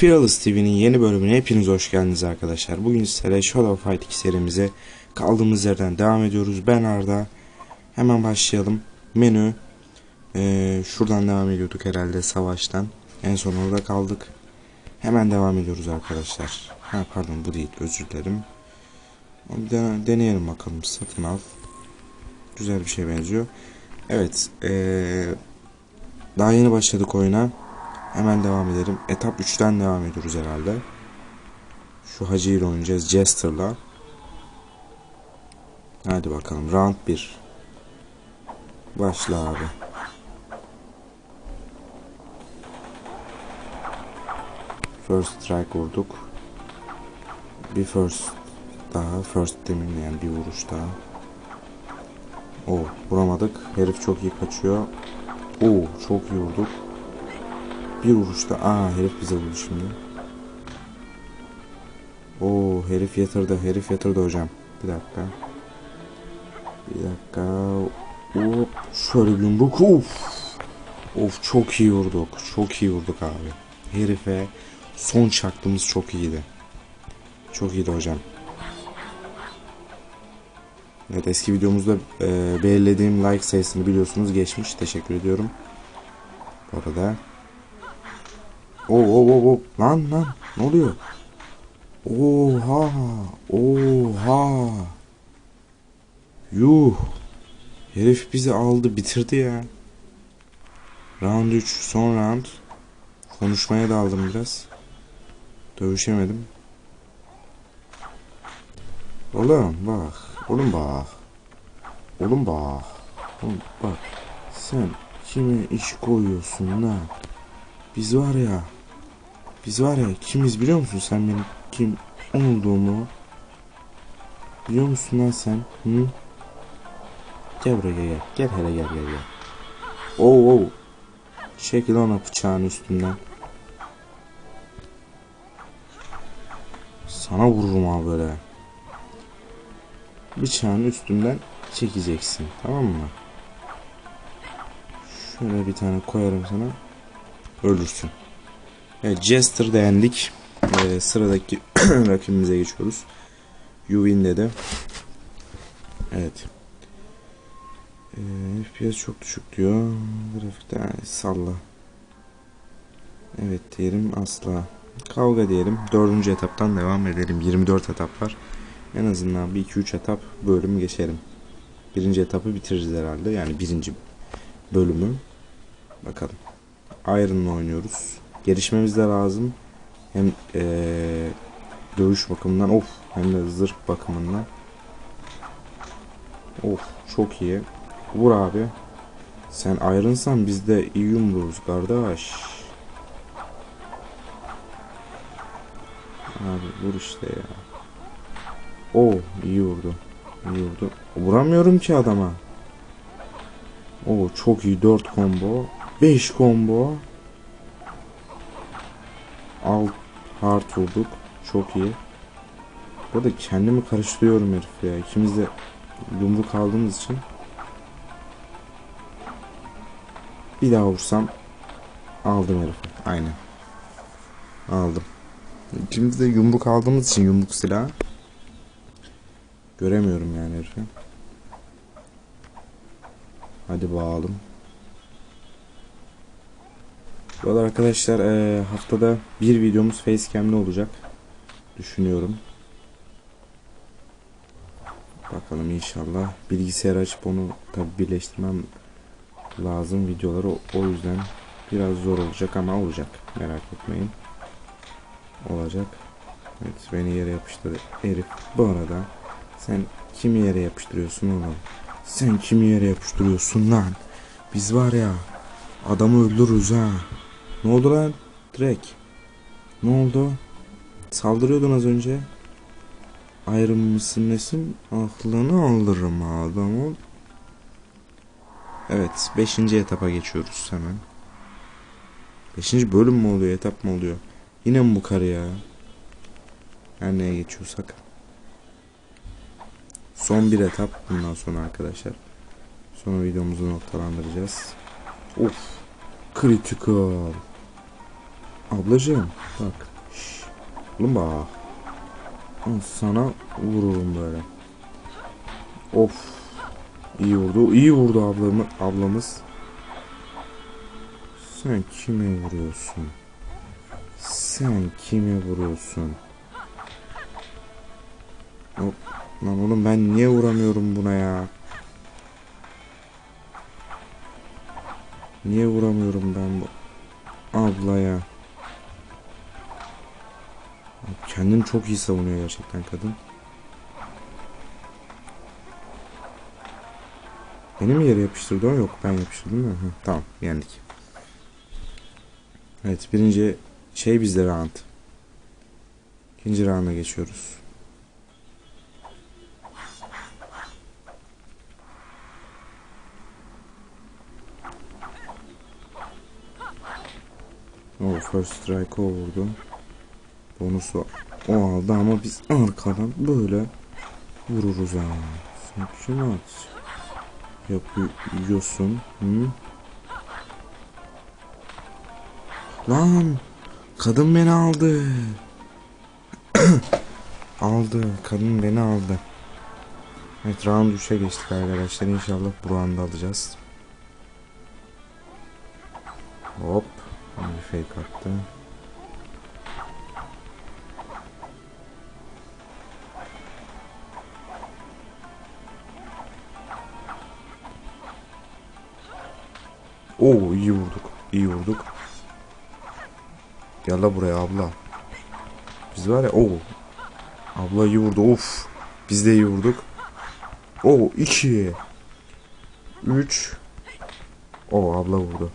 Fearless TV'nin yeni bölümüne hepiniz hoş geldiniz arkadaşlar. Bugün sizlere Shadow Fight 2 serimize kaldığımız yerden devam ediyoruz. Ben Arda. Hemen başlayalım. Menü. Ee, şuradan devam ediyorduk herhalde savaştan. En son orada kaldık. Hemen devam ediyoruz arkadaşlar. Ha pardon bu değil özür dilerim. Deneyelim bakalım satın al. Güzel bir şey benziyor. Evet. Ee, daha yeni başladık oyuna. Hemen devam edelim. Etap 3'ten devam ediyoruz herhalde. Şu Hacı ile oynayacağız. Jester'la. Hadi bakalım. Round 1. Başla abi. First strike vurduk. Bir first daha. First deminleyen bir vuruş daha. Oo vuramadık. Herif çok iyi kaçıyor. Oo çok iyi vurduk. Bir vuruşta aa herif bize vurdu şimdi. Oo herif yatırdı. Herif yatırdı hocam. Bir dakika. Bir dakika. Hop şöyle bir yumruk. Of. Of çok iyi vurduk. Çok iyi vurduk abi. Herife son çaktığımız çok iyiydi. Çok iyiydi hocam. Evet eski videomuzda e, belirlediğim like sayısını biliyorsunuz geçmiş. Teşekkür ediyorum. Bu arada. Oo oo oo. Lan lan ne oluyor? Oha. Oha. Yuh. Herif bizi aldı bitirdi ya. Round 3 son round. Konuşmaya daldım biraz. Dövüşemedim. Oğlum bak. Oğlum bak. Oğlum bak. Oğlum bak. Sen kime iş koyuyorsun lan? Biz var ya. Biz var ya kimiz biliyor musun sen benim kim olduğumu? Biliyor musun lan sen? Hı? Gel buraya gel. Gel hele gel gel gel. Oo oo. Çekil ona bıçağın üstünden. Sana vururum abi böyle. Bıçağın üstünden çekeceksin. Tamam mı? Şöyle bir tane koyarım sana. Ölürsün. Evet Jester beğendik. Ee, sıradaki rakibimize geçiyoruz. Yuvin dedi. Evet. Ee, FPS çok düşük diyor. Grafikte salla. Evet diyelim asla. Kavga diyelim. Dördüncü etaptan devam edelim. 24 etap var. En azından bir 2-3 etap bölüm geçelim. Birinci etapı bitiririz herhalde. Yani birinci bölümü. Bakalım. Iron'la oynuyoruz. Gelişmemiz de lazım. Hem ee, dövüş bakımından of hem de zırh bakımından. Of çok iyi. Vur abi. Sen Iron'san biz de iyi yumruğuz kardeş. Abi vur işte ya. Oo iyi vurdu. İyi vurdu. Vuramıyorum ki adama. Oo çok iyi 4 combo. 5 combo. Alt hard vurduk. Çok iyi. Burada kendimi karıştırıyorum herif ya. İkimiz de yumruk aldığımız için. Bir daha vursam aldım herifi. Aynen. Aldım. İkimiz de yumruk aldığımız için yumruk silahı. Göremiyorum yani herifi. Hadi bağalım. Bu arkadaşlar eee, haftada bir videomuz facecam'li olacak. Düşünüyorum. Bakalım inşallah. Bilgisayar açıp onu tabi birleştirmem lazım videoları. O yüzden biraz zor olacak ama olacak. Merak etmeyin. Olacak. Evet beni yere yapıştırdı. Herif bu arada sen kimi yere yapıştırıyorsun oğlum? Sen kimi yere yapıştırıyorsun lan? Biz var ya adamı öldürürüz ha. Ne oldu lan? Direkt. Ne oldu? Saldırıyordun az önce. Ayrım mısın nesin? Aklını alırım adamın. Evet. Beşinci etapa geçiyoruz hemen. Beşinci bölüm mü oluyor? Etap mı oluyor? Yine mi bu karı ya? Her neye geçiyorsak. Son bir etap bundan sonra arkadaşlar. Sonra videomuzu noktalandıracağız. Of. Critical. Ablacığım bak kaplumbağa. Al Sana vururum böyle. Of. İyi vurdu. İyi vurdu ablamı, ablamız. Sen kime vuruyorsun? Sen kime vuruyorsun? Hop. Lan oğlum ben niye vuramıyorum buna ya? Niye vuramıyorum ben bu ablaya? Kendini çok iyi savunuyor gerçekten kadın. Beni mi yere yapıştırdı o? Yok ben yapıştırdım mi? Hı, tamam yendik. Evet birinci şey bizde round. İkinci rounda geçiyoruz. O first strike o vurdu. Bonusu o aldı ama biz arkadan böyle vururuz ha. Sen kime at? Yapıyorsun. Hı? Lan kadın beni aldı. aldı. Kadın beni aldı. Evet round 3'e geçtik arkadaşlar. İnşallah bu round'u alacağız. Hop. Bir fake attı. Oo iyi vurduk. İyi vurduk. Gel la buraya abla. Biz var ya oo. Abla iyi vurdu. Of. Biz de iyi vurduk. Oo 2. 3. Oo abla vurdu.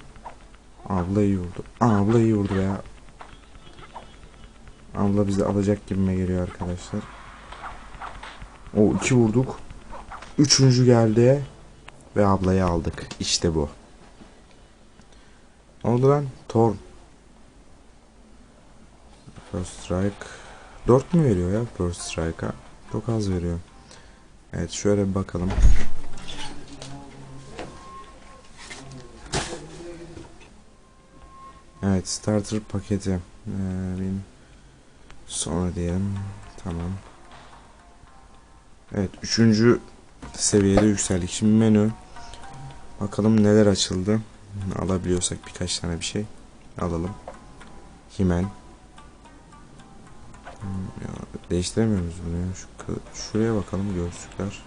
Abla iyi vurdu. Aa, abla iyi vurdu ya. Abla bizi alacak gibime geliyor arkadaşlar. O iki vurduk. Üçüncü geldi. Ve ablayı aldık. İşte bu. Oldu lan? Torn. First strike. 4 mü veriyor ya first strike'a? Çok az veriyor. Evet şöyle bir bakalım. Evet starter paketi. Ee, sonra diyelim. Tamam. Evet üçüncü seviyede yükseldik. Şimdi menü. Bakalım neler açıldı. Alabiliyorsak birkaç tane bir şey alalım. Himen. Hmm, değiştiremiyoruz bunu ya. Şu, şuraya bakalım gözlükler.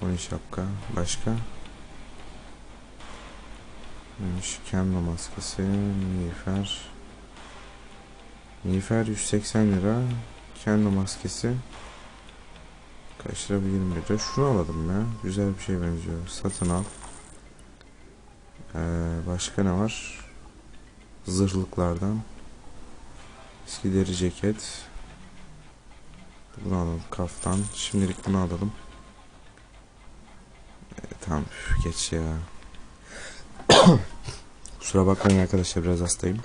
Koni şapka. Başka? Neymiş? Kemla maskesi. Miğfer. Miğfer 180 lira. Kemla maskesi. Kaç lira? 20 lira. Şunu alalım ya. Güzel bir şey benziyor. Satın al. Ee, başka ne var? Zırhlıklardan. Eski deri ceket. Bunu alalım. Kaftan. Şimdilik bunu alalım. Ee, tamam. üf, Geç ya. Kusura bakmayın arkadaşlar biraz hastayım.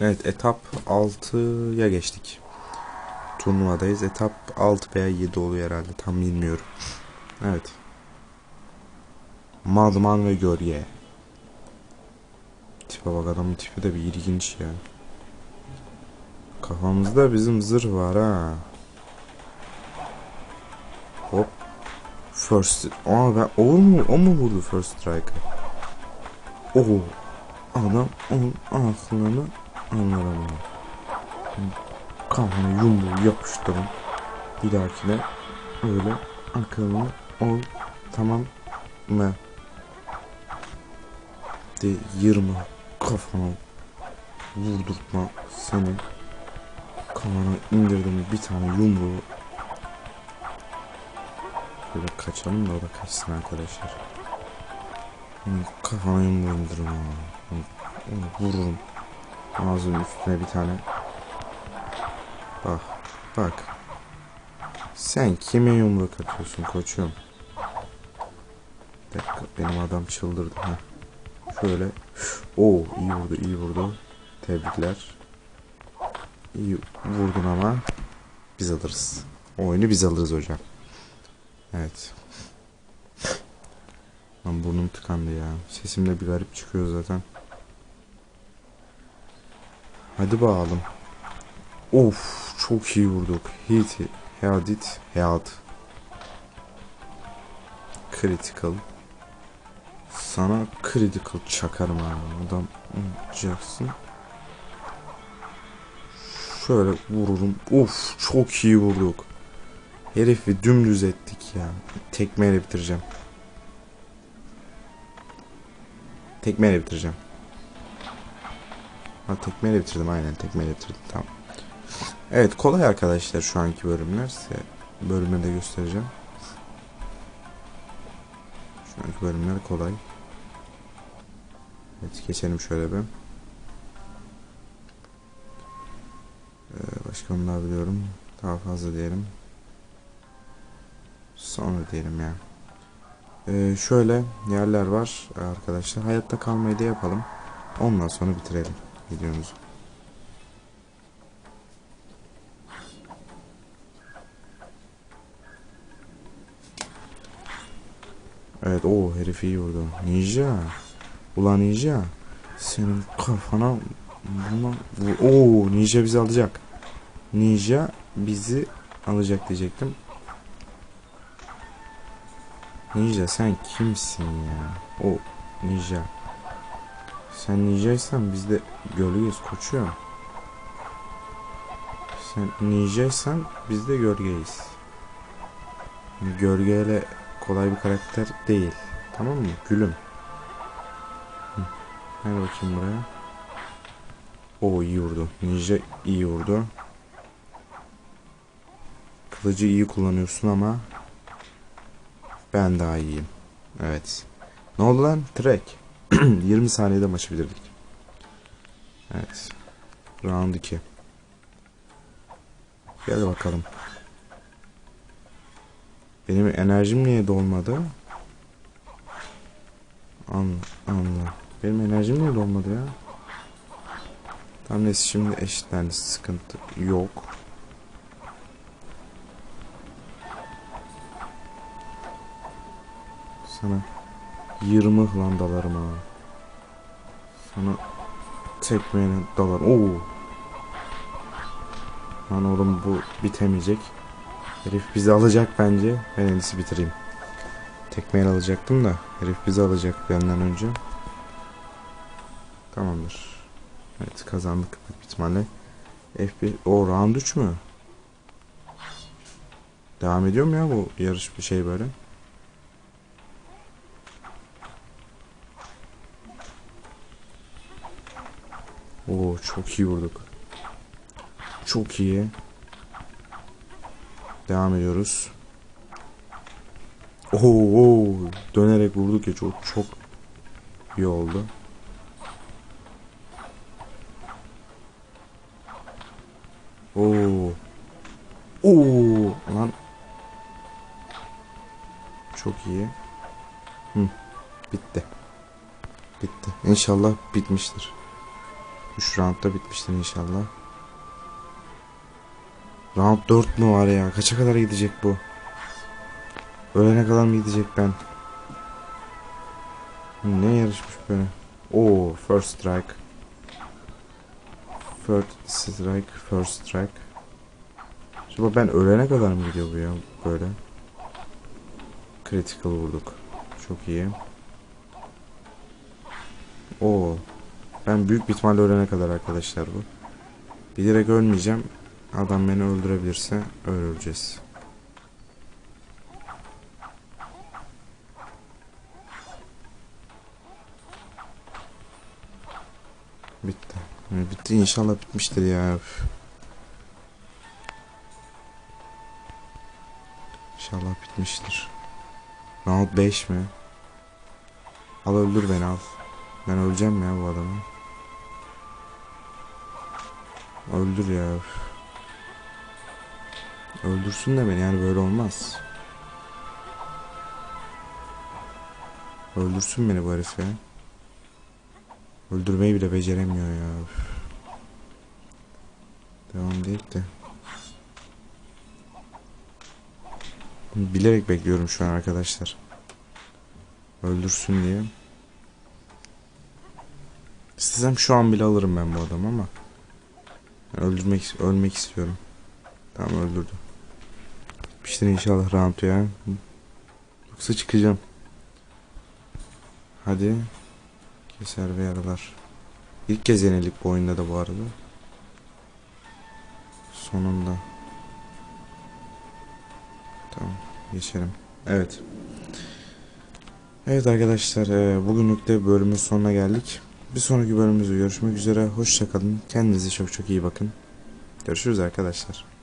Evet etap 6'ya geçtik. Turnuvadayız. Etap 6 veya 7 oluyor herhalde. Tam bilmiyorum. Evet. Madman ve Gölge. Tipe bak adamın tipi de bir ilginç ya. Kafamızda bizim zırh var ha. Hop. First. Aa ben o mu o mu vurdu first strike'ı? Oo. Adam onun aklını anlamıyor. Kafana yumruğu yapıştırın. Bir dahakine öyle akıllı ol tamam mı? De yırma kafana vurdurtma senin kafana indirdim bir tane yumruğu Böyle kaçalım da o da kaçsın arkadaşlar. Onun Kafana yumruğu indiririm. Onu, onu vururum. Ağzının üstüne bir tane. Bak. Bak. Sen kime yumruk atıyorsun koçum? Bir dakika benim adam çıldırdı. ha. Şöyle. Oo iyi vurdu iyi vurdu. Tebrikler. İyi vurdun ama biz alırız. O oyunu biz alırız hocam. Evet. Lan burnum tıkandı ya. Sesim de bir garip çıkıyor zaten. Hadi bakalım. Of çok iyi vurduk. Hit, head it, head. Critical. Sana critical çakarım ha. Adam Jackson. Şöyle vururum. Of çok iyi vurduk. Herifi dümdüz ettik ya. Tekmeyle bitireceğim. Tekmeyle bitireceğim. Ha tekmeyle bitirdim aynen tekmeyle bitirdim tamam. Evet kolay arkadaşlar şu anki bölümler size bölümleri de göstereceğim. Anki bölümler kolay. Evet geçelim şöyle bir. Ee, başka onlar biliyorum. Daha fazla diyelim. Sonra diyelim ya. Ee, şöyle yerler var arkadaşlar. Hayatta kalmayı da yapalım. Ondan sonra bitirelim videomuzu. Evet o herif iyi vurdu. Ninja. Ulan Ninja. Senin kafana buna. Oo Ninja bizi alacak. Ninja bizi alacak diyecektim. Ninja sen kimsin ya? O Ninja. Sen ninjaysan biz de gölgeyiz koçum. Sen ninjaysan biz de gölgeyiz. Gölgeyle kolay bir karakter değil. Tamam mı? Gülüm. Hı. Gel bakayım buraya. O iyi vurdu. Ninja iyi vurdu. Kılıcı iyi kullanıyorsun ama ben daha iyiyim. Evet. Ne oldu lan? Trek. 20 saniyede maçı bitirdik. Evet. Round 2. Gel bakalım. Benim enerjim niye dolmadı? Anla, anla. Benim enerjim niye dolmadı ya? Tam neyse şimdi eşitlendi sıkıntı yok. Sana 20 lan dalarım ha. Sana tekmeyle dalar. Oo. Lan oğlum bu bitemeyecek. Herif bizi alacak bence. Ben en iyisi bitireyim. Tekmeyle alacaktım da herif bizi alacak benden önce. Tamamdır. Evet kazandık büyük ihtimalle. F1 o round 3 mü? Devam ediyor mu ya bu yarış bir şey böyle? Oo çok iyi vurduk. Çok iyi. Devam ediyoruz. Oo, dönerek vurduk ya çok çok iyi oldu. Oo. Oo lan. Çok iyi. Hı. Bitti. Bitti. İnşallah bitmiştir. 3 roundda bitmiştir inşallah. Round 4 mu var ya? Kaça kadar gidecek bu? Ölene kadar mı gidecek ben? Ne yarışmış böyle? Oo, first strike. First strike, first strike. Acaba ben ölene kadar mı gidiyor bu ya böyle? Critical vurduk. Çok iyi. Oo. Ben büyük bir ihtimalle ölene kadar arkadaşlar bu. Bilerek ölmeyeceğim. Adam beni öldürebilirse öleceğiz. Bitti. Bitti inşallah bitmiştir ya. İnşallah bitmiştir. Round 5 mi? Al öldür beni al. Ben öleceğim ya bu adamı. Öldür ya. Öldürsün de beni yani böyle olmaz. Öldürsün beni bu herif ya. Öldürmeyi bile beceremiyor ya. Devam değil de. Bilerek bekliyorum şu an arkadaşlar. Öldürsün diye. İstesem şu an bile alırım ben bu adamı ama. Öldürmek, ölmek istiyorum. Tamam öldürdüm. Bitmiştir inşallah round ya. Yoksa çıkacağım. Hadi. Keser ve yaralar. İlk kez yenildik bu oyunda da bu arada. Sonunda. Tamam geçelim. Evet. Evet arkadaşlar e, bugünlük de bölümün sonuna geldik. Bir sonraki bölümümüzde görüşmek üzere. Hoşçakalın. Kendinize çok çok iyi bakın. Görüşürüz arkadaşlar.